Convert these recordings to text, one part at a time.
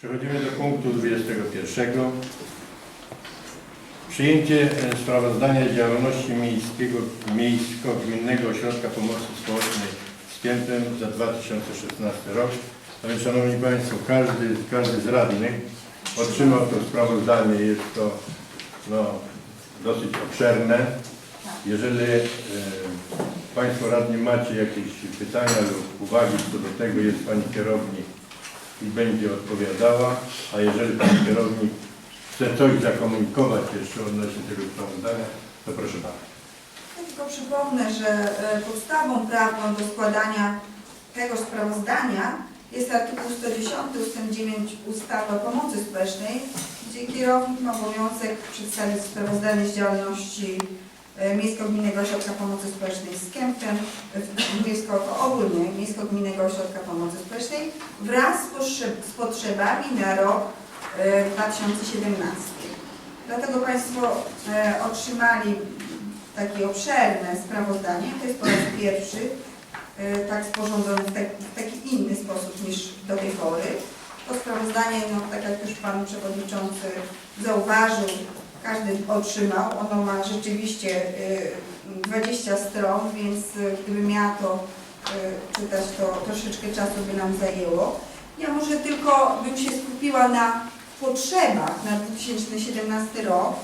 Przechodzimy do punktu 21. Przyjęcie e, sprawozdania z działalności miejskiego, Miejsko-Gminnego Ośrodka Pomocy Społecznej z Piętem za 2016 rok. No Szanowni Państwo, każdy, każdy z radnych otrzymał to sprawozdanie. Jest to no, dosyć obszerne. Jeżeli e, Państwo radni macie jakieś pytania lub uwagi co do tego, jest Pani kierownik i będzie odpowiadała, a jeżeli Pan kierownik chce coś zakomunikować jeszcze odnośnie tego sprawozdania, to proszę bardzo. Ja tylko przypomnę, że e, podstawą prawną do składania tego sprawozdania jest artykuł 110 ust. 9 ustawy o pomocy społecznej, gdzie kierownik ma obowiązek przedstawić sprawozdanie z działalności Miejsko-Gminnego Ośrodka Pomocy Społecznej z Kępem, w- miejsko, ogólnie Miejsko-Gminnego Ośrodka Pomocy Społecznej wraz z, potrzeb, z potrzebami na rok e, 2017. Dlatego Państwo e, otrzymali takie obszerne sprawozdanie. To jest po raz pierwszy e, tak sporządzone w taki inny sposób niż do tej pory. To sprawozdanie, no, tak jak już Pan Przewodniczący zauważył, każdy otrzymał. Ono ma rzeczywiście e, 20 stron, więc e, gdyby miała to e, czytać, to troszeczkę czasu by nam zajęło. Ja może tylko bym się skupiła na potrzebach na 2017 rok,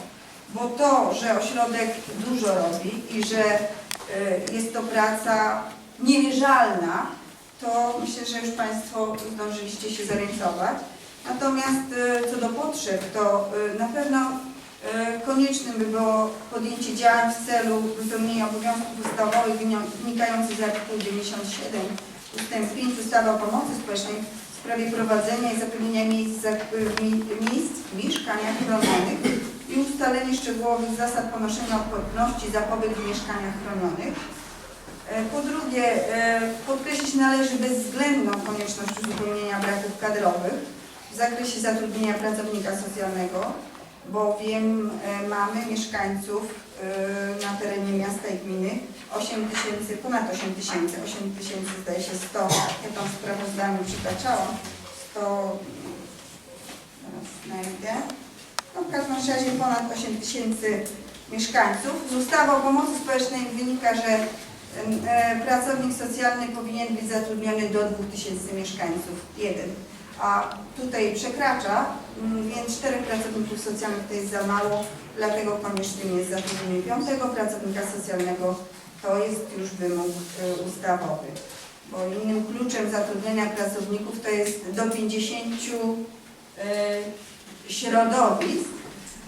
bo to, że ośrodek dużo robi i że y, jest to praca niemierzalna, to myślę, że już Państwo zdążyliście się zorientować. Natomiast y, co do potrzeb, to y, na pewno y, koniecznym by było podjęcie działań w celu wypełnienia obowiązków ustawowych wynikających z artykułu 97 ust. 5 ustawy o pomocy społecznej w sprawie prowadzenia i zapewnienia miejsc, miejsc w mieszkaniach chronionych i ustalenie szczegółowych zasad ponoszenia odpłatności za pobyt w mieszkaniach chronionych. E, Po drugie, e, podkreślić należy bezwzględną konieczność uzupełnienia braków kadrowych w zakresie zatrudnienia pracownika socjalnego, bowiem e, mamy mieszkańców e, na terenie miasta i gminy 8 tysięcy, ponad 8 tysięcy, 8 tysięcy zdaje się 100, ja tam w sprawozdaniu przytaczałam, 100, teraz znajdę, no w każdym razie ponad 8 tysięcy mieszkańców. Z ustawy o pomocy społecznej wynika, że e, pracownik socjalny powinien być zatrudniony do 2000 mieszkańców, jeden. A tutaj przekracza, mm, więc czterech pracowników socjalnych to jest za mało, dlatego koniecznym jest zatrudnienie piątego pracownika socjalnego. To jest już wymóg e, ustawowy. Bo innym kluczem zatrudnienia pracowników to jest do 50 e, środowisk,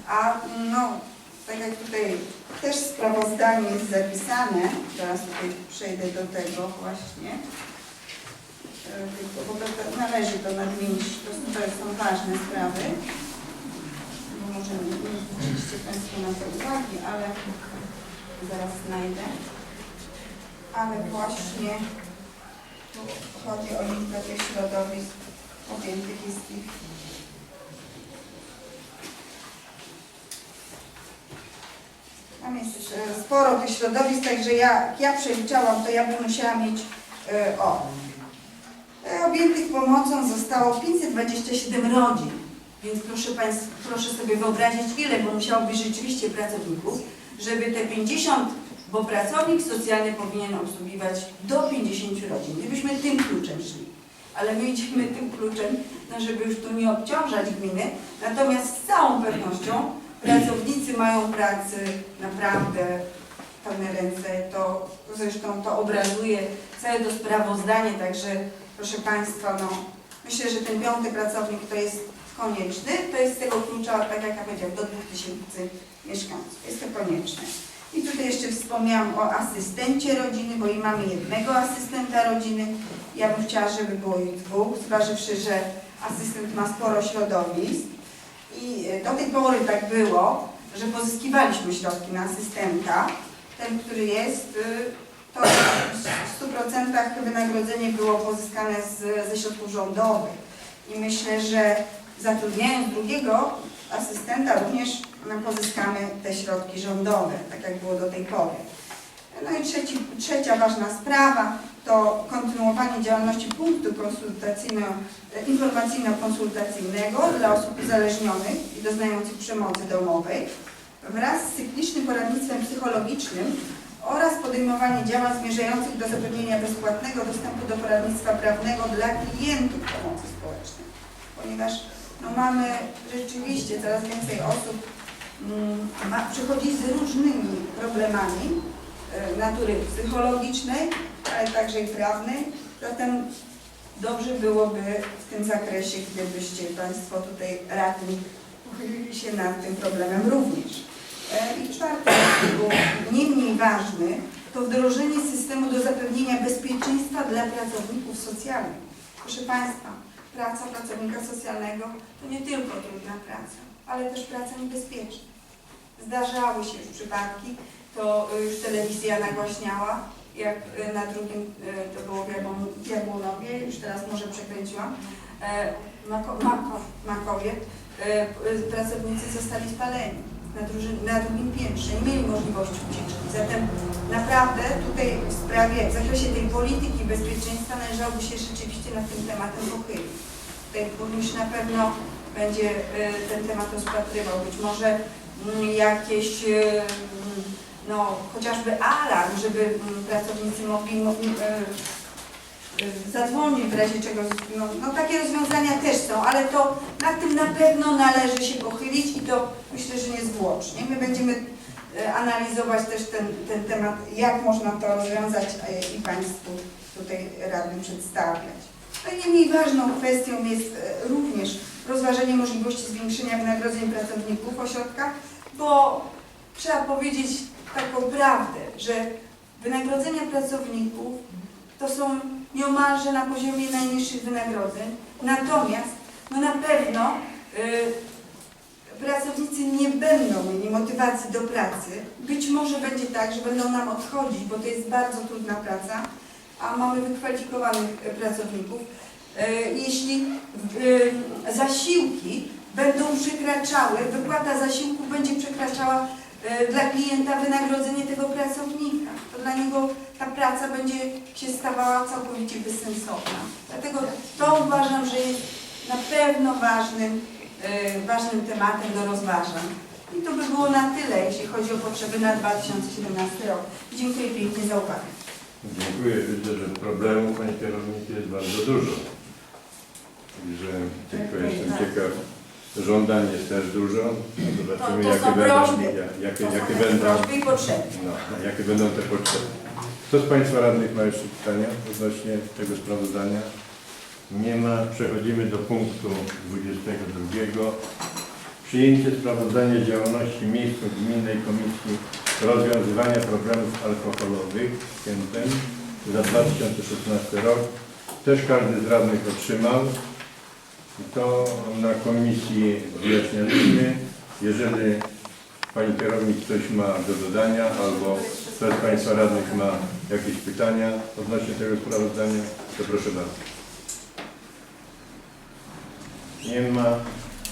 a no, tak jak tutaj też sprawozdanie jest zapisane, teraz tutaj przejdę do tego właśnie, bo to, to należy to nadmienić, to, są ważne sprawy, bo może nie zwróciliście Państwo na to uwagi, ale zaraz znajdę, ale właśnie tu chodzi o tych środowisk objętych jest ich Tam jest e, sporo tych środowisk, także ja, jak ja przeliczałam, to ja bym musiała mieć e, o. Objętych pomocą zostało 527 rodzin. Więc proszę Państwa, proszę sobie wyobrazić, ile by musiało być rzeczywiście pracowników, żeby te 50, bo pracownik socjalny powinien obsługiwać do 50 rodzin. Gdybyśmy tym kluczem szli. Ale my idziemy tym kluczem, no żeby już tu nie obciążać gminy. Natomiast z całą pewnością Pracownicy mają pracy naprawdę pełne ręce. To zresztą to obrazuje całe to sprawozdanie, także proszę Państwa, no myślę, że ten piąty pracownik to jest konieczny. To jest tego klucza, tak jak ja powiedziałam, do 2000 mieszkańców. Jest to konieczne. I tutaj jeszcze wspomniałam o asystencie rodziny, bo i mamy jednego asystenta rodziny. Ja bym chciała, żeby było ich dwóch, zważywszy, że asystent ma sporo środowisk. I e, do tej pory tak było, że pozyskiwaliśmy środki na asystenta. Ten, który jest, y, to w 100% wynagrodzenie było pozyskane z, ze środków rządowych. I myślę, że zatrudniając drugiego asystenta również no, pozyskamy te środki rządowe, tak jak było do tej pory. No i trzeci, trzecia ważna sprawa to kontynuowanie działalności punktu informacyjno-konsultacyjnego dla osób uzależnionych i doznających przemocy domowej wraz z cyklicznym poradnictwem psychologicznym oraz podejmowanie działań zmierzających do zapewnienia bezpłatnego dostępu do poradnictwa prawnego dla klientów pomocy społecznej. Ponieważ no, mamy rzeczywiście coraz więcej osób mm, ma, przychodzi z różnymi problemami e, natury psychologicznej, ale także i prawnej. Zatem dobrze byłoby w tym zakresie, gdybyście Państwo tutaj radni pochylili się nad tym problemem również. E, I czwarty artykuł, nie mniej ważny, to wdrożenie systemu do zapewnienia bezpieczeństwa dla pracowników socjalnych. Proszę Państwa, praca pracownika socjalnego to nie tylko trudna praca, ale też praca niebezpieczna. Zdarzały się już przypadki, to y, już telewizja nagłaśniała, jak y, na drugim, y, to było w Jabłon- w Jabłonowie, już teraz może przekręciłam, e, Mako, Mako, Makowie, e, pracownicy zostali spaleni na, druży- na drugim piętrze, nie mieli możliwości ucieczki. Zatem naprawdę tutaj w sprawie, w zakresie tej polityki bezpieczeństwa należałoby się rzeczywiście nad tym tematem pochylić. Tutaj burmistrz na pewno będzie y, ten temat rozpatrywał. Być może mm, jakieś, y, mm, no chociażby alarm, żeby mm, pracownicy mogli mo- zadzwonić w razie czego. No, no takie rozwiązania też są, ale to nad tym na pewno należy się pochylić i to myślę, że niezwłocznie. My będziemy y, analizować też ten, ten temat, jak można to rozwiązać i Państwu tutaj radnym przedstawiać. No i nie mniej ważną kwestią jest e, również rozważenie możliwości zwiększenia wynagrodzeń pracowników ośrodka, bo trzeba powiedzieć taką prawdę, że wynagrodzenia pracowników to są nieomalże na poziomie najniższych wynagrodzeń, natomiast no na pewno y, pracownicy nie będą mieli motywacji do pracy. Być może będzie tak, że będą nam odchodzić, bo to jest bardzo trudna praca, a mamy wykwalifikowanych e, pracowników. E, Jeśli e, zasiłki będą przekraczały, wypłata zasiłku będzie przekraczała e, dla klienta wynagrodzenie tego pracownika, to dla niego ta praca będzie się stawała całkowicie bezsensowna. Dlatego to uważam, że jest na pewno ważnym, e, ważnym tematem do rozważań. I to by było na tyle, jeśli chodzi o potrzeby na 2017 rok. Dziękuję pięknie za uwagę. Dziękuję. Widzę, że problemów, Panie Kierowniku, jest bardzo dużo. Także tylko Dziękuję jestem ciekaw. Żądań jest też dużo. Zobaczymy, To- to jakie są będą, prośby. ja- jakie, jakie będą, prośby i potrzeby. no, jakie będą te potrzeby. Kto z Państwa radnych ma jeszcze pytania odnośnie tego sprawozdania? Nie ma. Przechodzimy do punktu 22. Przyjęcie sprawozdania działalności Miejsko-Gminnej Komisji Rozwiązywania Problemów Alkoholowych Kętem za 2016 rok. Też każdy z radnych otrzymał. I to na komisji wyjaśnialiśmy. Jeżeli Pani Kierownik coś ma do dodania albo ktoś z Państwa radnych ma jakieś pytania odnośnie tego sprawozdania, to proszę bardzo. Nie ma.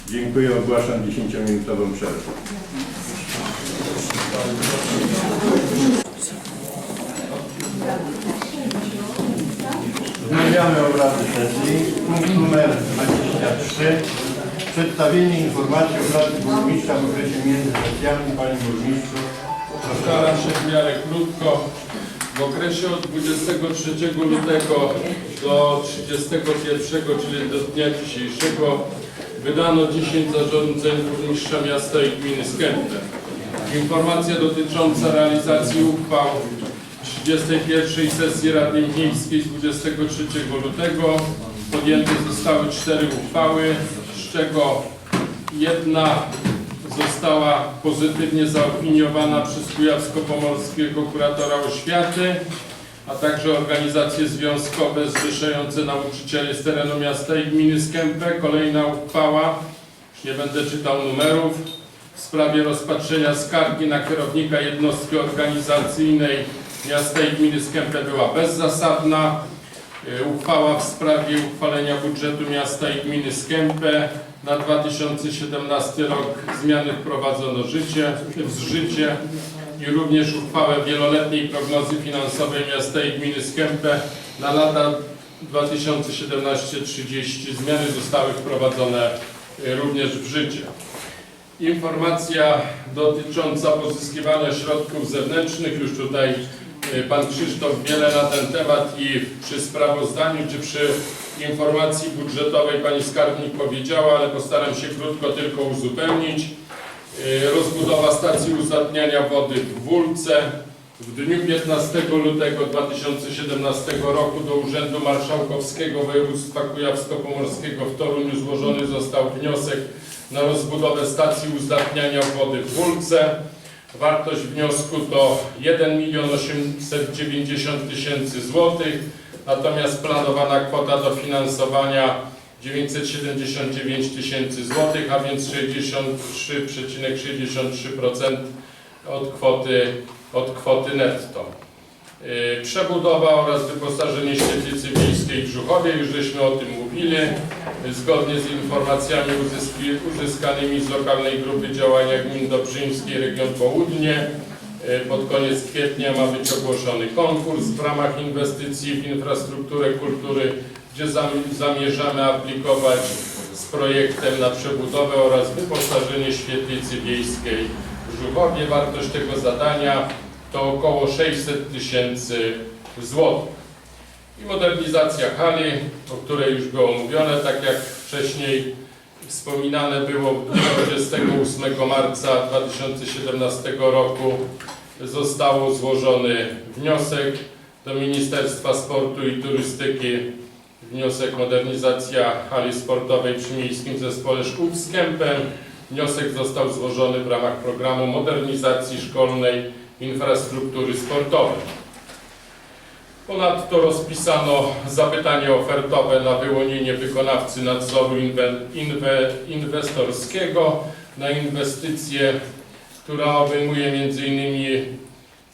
Dziękuję. Ogłaszam 10-minutową przerwę. Wznawiamy obrady sesji. Punkt numer 23. Przedstawienie informacji o pracy burmistrza w okresie między sesjami. Panie burmistrzu, bardzo. się w miarę krótko. W okresie od 23 lutego do 31, czyli do dnia dzisiejszego, wydano 10 zarządzeń burmistrza miasta i gminy Skępe. Informacja dotycząca realizacji uchwał 31 sesji Rady Miejskiej z 23 lutego. Podjęte zostały cztery uchwały, z czego jedna została pozytywnie zaopiniowana przez Kujawsko-Pomorskiego Kuratora Oświaty, a także organizacje związkowe zrzeszające nauczycieli z terenu miasta i gminy Skępe. Kolejna uchwała, już nie będę czytał numerów, w sprawie rozpatrzenia skargi na kierownika jednostki organizacyjnej miasta i gminy Skępe była bezzasadna. Y, Uchwała w sprawie uchwalenia budżetu miasta i gminy Skępe na 2017 rok zmiany wprowadzono życie, w życie. i również uchwałę wieloletniej prognozy finansowej miasta i gminy Skępe na lata 2017-30. Zmiany zostały wprowadzone y, również w życie. Informacja dotycząca pozyskiwania środków zewnętrznych. Już tutaj Pan Krzysztof wiele na ten temat i przy sprawozdaniu, czy przy informacji budżetowej Pani Skarbnik powiedziała, ale postaram się krótko tylko uzupełnić. Y, Rozbudowa stacji uzdatniania wody w Wólce. W dniu 15 lutego 2017 roku do Urzędu Marszałkowskiego Województwa Kujawsko-Pomorskiego w Toruniu złożony został wniosek na rozbudowę stacji uzdatniania wody w Wólce. Wartość wniosku to 1 milion 890 tysięcy złotych, natomiast planowana kwota dofinansowania 979 tysięcy złotych, a więc 63,63% od kwoty, od kwoty netto. Yy, Przebudowa oraz wyposażenie świetlicy wiejskiej w już żeśmy o tym mówili. Zgodnie z informacjami uzyskanymi z lokalnej grupy działania gmin Dobrzyńskiej Region Południe, yy, pod koniec kwietnia ma być ogłoszony konkurs w ramach inwestycji w infrastrukturę kultury, gdzie zam- zamierzamy aplikować z projektem na przebudowę oraz wyposażenie świetlicy wiejskiej w Żuchowie. Wartość tego zadania to około 600 tysięcy złotych. I modernizacja hali, o której już było mówione, tak jak wcześniej wspominane było w dniu 28 marca 2017 roku zostało złożony wniosek do Ministerstwa Sportu i Turystyki. Wniosek modernizacja hali sportowej przy Miejskim Zespole Szkół z Kępem. Wniosek został złożony w ramach programu modernizacji szkolnej infrastruktury sportowej. Ponadto rozpisano zapytanie ofertowe na wyłonienie wykonawcy nadzoru inwe, inwe, inwestorskiego na inwestycję, która obejmuje m.in.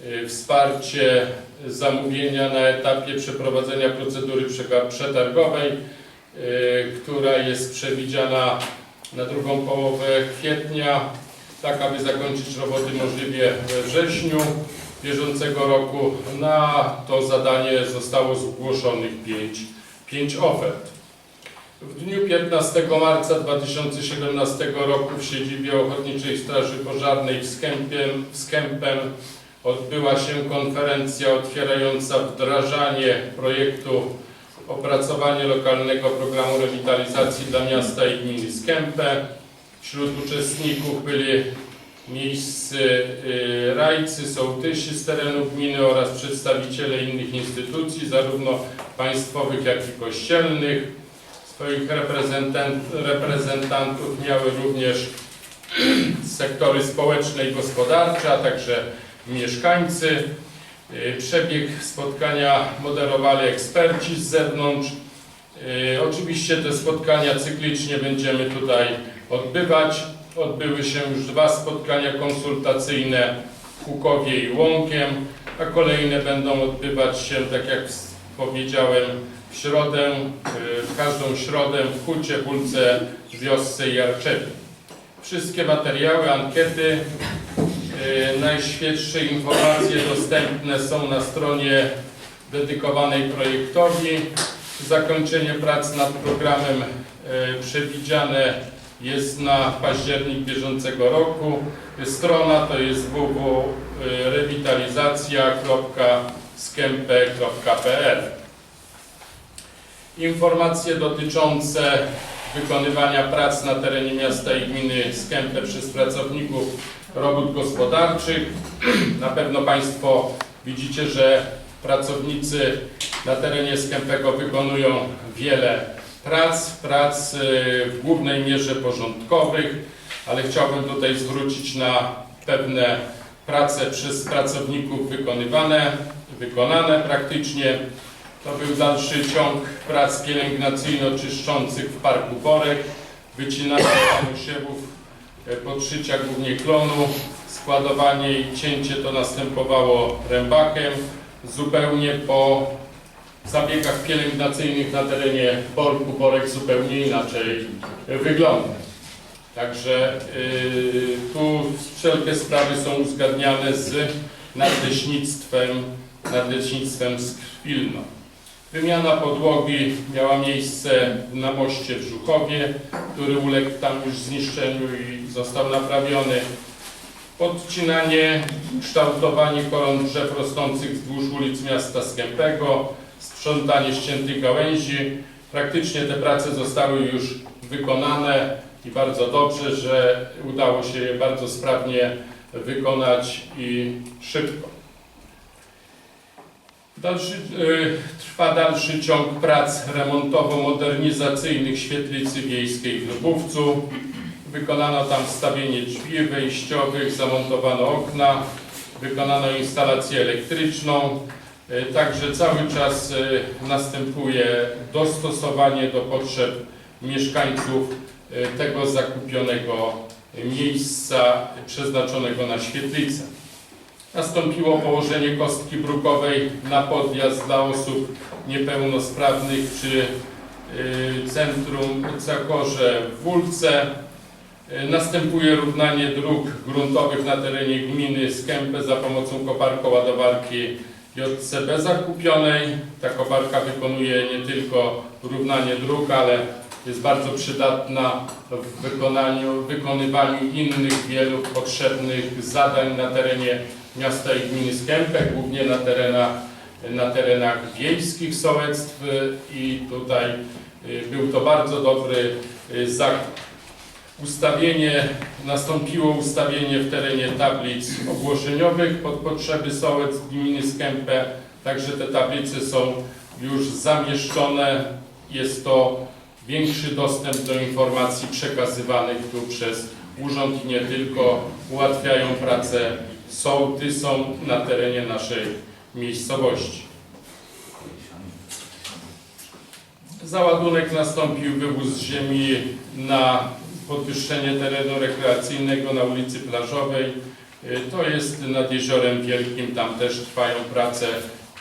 y, wsparcie zamówienia na etapie przeprowadzenia procedury przetargowej, y, która jest przewidziana na drugą połowę kwietnia, tak aby zakończyć roboty możliwie we wrześniu bieżącego roku. Na to zadanie zostało zgłoszonych pięć, pięć ofert. W dniu 15 marca 2017 roku w siedzibie Ochotniczej Straży Pożarnej w Skępiem, w Skępem odbyła się konferencja otwierająca wdrażanie projektu opracowanie lokalnego programu rewitalizacji dla miasta i gminy Skępe. Wśród uczestników byli miejscy y, rajcy, sołtysi z terenu gminy oraz przedstawiciele innych instytucji, zarówno państwowych, jak i kościelnych. Swoich reprezentant, reprezentantów miały również sektory społeczne i gospodarcze, a także mieszkańcy. Y, Przebieg spotkania moderowali eksperci z zewnątrz. Y, Oczywiście te spotkania cyklicznie będziemy tutaj odbywać. Odbyły się już dwa spotkania konsultacyjne w Kukowie i Łąkiem, a kolejne będą odbywać się, tak jak powiedziałem, w środę, y, w każdą środę w Hucie, Bulce, Wiosce i. Wszystkie materiały, ankiety, y, najświeższe informacje dostępne są na stronie dedykowanej projektowi. Zakończenie prac nad programem y, przewidziane jest na październik bieżącego roku. Strona to jest www.rewitalizacja.skempe.pl Informacje dotyczące wykonywania prac na terenie miasta i gminy Skępe przez pracowników robót gospodarczych. Na pewno Państwo widzicie, że pracownicy na terenie Skępego wykonują wiele prac, prac w głównej mierze porządkowych, ale chciałbym tutaj zwrócić na pewne prace przez pracowników wykonywane, wykonane praktycznie. To był dalszy ciąg prac pielęgnacyjno-czyszczących w Parku Borek, wycinania siewów, e, podszycia głównie klonu, składowanie i cięcie to następowało rębakiem, zupełnie po zabiegach pielęgnacyjnych na terenie Borku Borek zupełnie inaczej wygląda. Także y, tu wszelkie sprawy są uzgadniane z nadleśnictwem, nadleśnictwem z Krwilno. Wymiana podłogi miała miejsce na moście w Żuchowie, który uległ tam już zniszczeniu i został naprawiony. Podcinanie, kształtowanie koron drzew rosnących wzdłuż ulic miasta Skępego, sprzątanie ściętych gałęzi. Praktycznie te prace zostały już wykonane i bardzo dobrze, że udało się je bardzo sprawnie wykonać i szybko. Dalszy, y, trwa dalszy ciąg prac remontowo-modernizacyjnych świetlicy wiejskiej w Lubówcu. Wykonano tam wstawienie drzwi wejściowych, zamontowano okna, wykonano instalację elektryczną. Y, Także cały czas y, następuje dostosowanie do potrzeb mieszkańców y, tego zakupionego miejsca przeznaczonego na świetlicę. Nastąpiło położenie kostki brukowej na podjazd dla osób niepełnosprawnych przy centrum Cakorze w Wólce. Następuje równanie dróg gruntowych na terenie gminy Skępę za pomocą koparko-ładowarki JCB zakupionej. Ta koparka wykonuje nie tylko równanie dróg, ale jest bardzo przydatna w wykonaniu, wykonywaniu innych wielu potrzebnych zadań na terenie miasta i gminy Skępę, głównie na terenach, na terenach wiejskich sołectw i tutaj y, był to bardzo dobry y, zakup. Ustawienie, nastąpiło ustawienie w terenie tablic ogłoszeniowych pod potrzeby sołectw gminy Skępę, także te tablice są już zamieszczone. Jest to większy dostęp do informacji przekazywanych tu przez urząd i nie tylko ułatwiają pracę sołtysom na terenie naszej miejscowości. Załadunek nastąpił wywóz ziemi na podwyższenie terenu rekreacyjnego na ulicy Plażowej. Y, To jest nad Jeziorem Wielkim, tam też trwają prace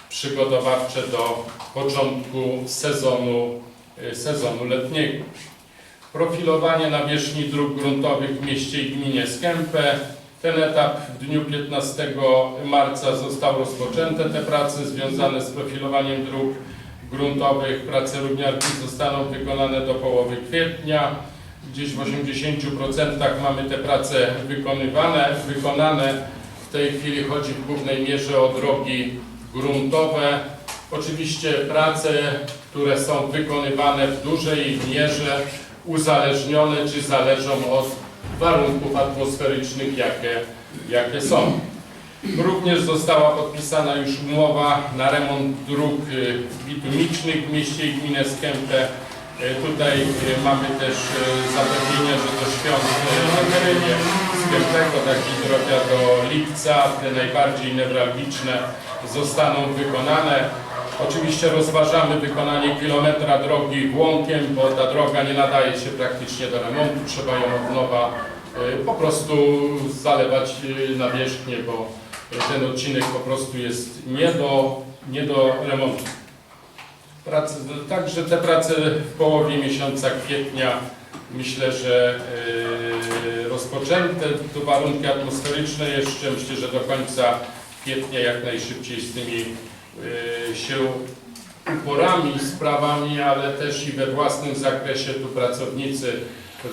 przygotowawcze do początku sezonu, y, sezonu letniego. Profilowanie nawierzchni dróg gruntowych w mieście i gminie Skępę. Ten etap w dniu 15 marca został rozpoczęte. Te prace związane z profilowaniem dróg gruntowych, prace równiarki zostaną wykonane do połowy kwietnia. Gdzieś w 80% mamy te prace wykonywane, wykonane. W tej chwili chodzi w głównej mierze o drogi gruntowe. Oczywiście prace, które są wykonywane w dużej mierze uzależnione czy zależą od warunków atmosferycznych, jakie, jakie są. Również została podpisana już umowa na remont dróg y, bitumicznych w mieście i gminę Skępę. Y, Tutaj y, mamy też y, zapewnienie, że do świąt na terenie Skępego, takich drogach do lipca, te najbardziej newralgiczne zostaną wykonane. Oczywiście rozważamy wykonanie kilometra drogi łąkiem, bo ta droga nie nadaje się praktycznie do remontu. Trzeba ją od nowa po prostu zalewać y, nawierzchnię, bo ten odcinek po prostu jest nie do, nie do remontu. Także te prace w połowie miesiąca kwietnia myślę, że y, rozpoczęte. Tu warunki atmosferyczne jeszcze myślę, że do końca kwietnia jak najszybciej z tymi y, się uporami, sprawami, ale też i we własnym zakresie tu pracownicy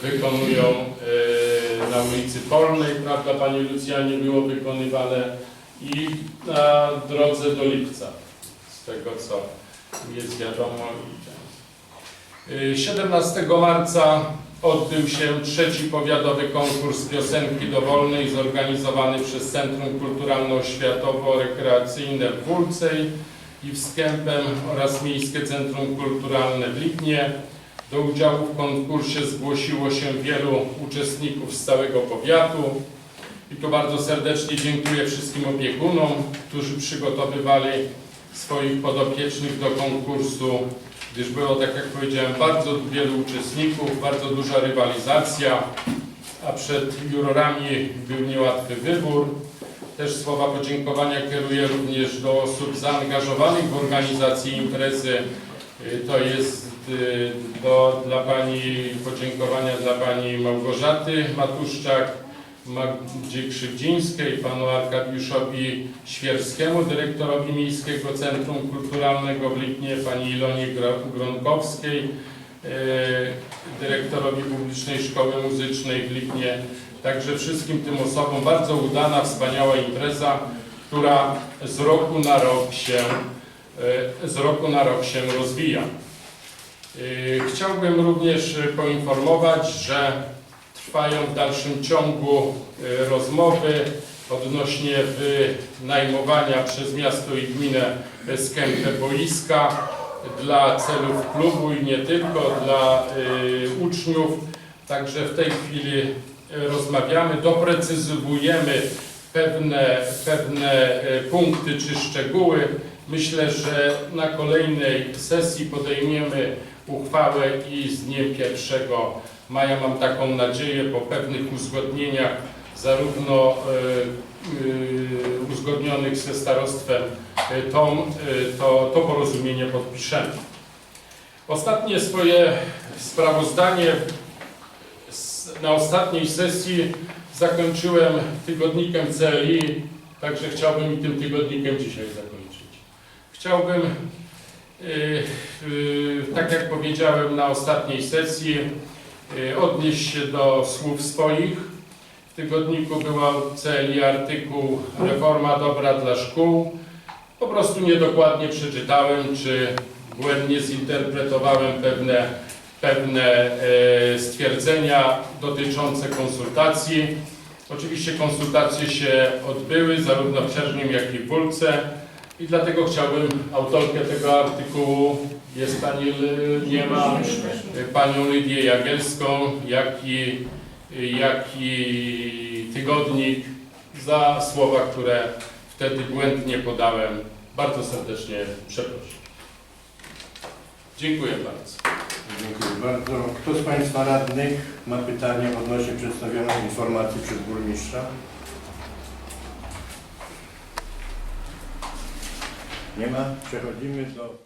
wykonują y, na ulicy Polnej, prawda Panie Lucjanie, było wykonywane i na drodze do Lipca, z tego co jest wiadomo. Y, 17 marca odbył się trzeci powiatowy konkurs piosenki dowolnej zorganizowany przez Centrum Kulturalno-Oświatowo-Rekreacyjne w Wólcej i w Skępem oraz Miejskie Centrum Kulturalne w Lipnie. Do udziału w konkursie zgłosiło się wielu uczestników z całego powiatu. I tu bardzo serdecznie dziękuję wszystkim opiekunom, którzy przygotowywali swoich podopiecznych do konkursu, gdyż było, tak jak powiedziałem, bardzo wielu uczestników, bardzo duża rywalizacja, a przed jurorami był niełatwy wybór. Też słowa podziękowania kieruję również do osób zaangażowanych w organizację imprezy, Y, To jest y, do, dla Pani podziękowania dla Pani Małgorzaty Matuszczak, Magdzie Krzywdzińskiej, Panu Arkadiuszowi Świerskiemu, dyrektorowi Miejskiego Centrum Kulturalnego w Lipnie, Pani Ilonie Gronkowskiej, y, dyrektorowi Publicznej Szkoły Muzycznej w Lipnie. Także wszystkim tym osobom bardzo udana, wspaniała impreza, która z roku na rok się e, z roku na rok się rozwija. E, Chciałbym również e, poinformować, że trwają w dalszym ciągu e, rozmowy odnośnie wynajmowania przez miasto i gminę skępę boiska dla celów klubu i nie tylko, dla e, uczniów. Także w tej chwili rozmawiamy, doprecyzowujemy pewne, pewne e, punkty czy szczegóły. Myślę, że na kolejnej sesji podejmiemy uchwałę i z dniem 1 maja mam taką nadzieję po pewnych uzgodnieniach zarówno e, e, uzgodnionych ze starostwem e, e, to, to porozumienie podpiszemy. Ostatnie swoje sprawozdanie na ostatniej sesji zakończyłem tygodnikiem CLI, także chciałbym i tym tygodnikiem dzisiaj zakończyć. Chciałbym, tak jak powiedziałem na ostatniej sesji, odnieść się do słów swoich. W tygodniku była CLI artykuł Reforma dobra dla szkół. Po prostu niedokładnie przeczytałem, czy błędnie zinterpretowałem pewne, pewne e, stwierdzenia dotyczące konsultacji. Oczywiście konsultacje się odbyły zarówno w Czerżnim, jak i w Wólce. I dlatego chciałbym autorkę tego artykułu, jest pani, L- nie ma, panią Lidię Jagielską, jak i, jak i tygodnik za słowa, które wtedy błędnie podałem. Bardzo serdecznie przepraszam. Dziękuję bardzo. Dziękuję bardzo. Kto z Państwa radnych ma pytanie odnośnie przedstawionej informacji przez burmistrza? Nie ma? Przechodzimy do...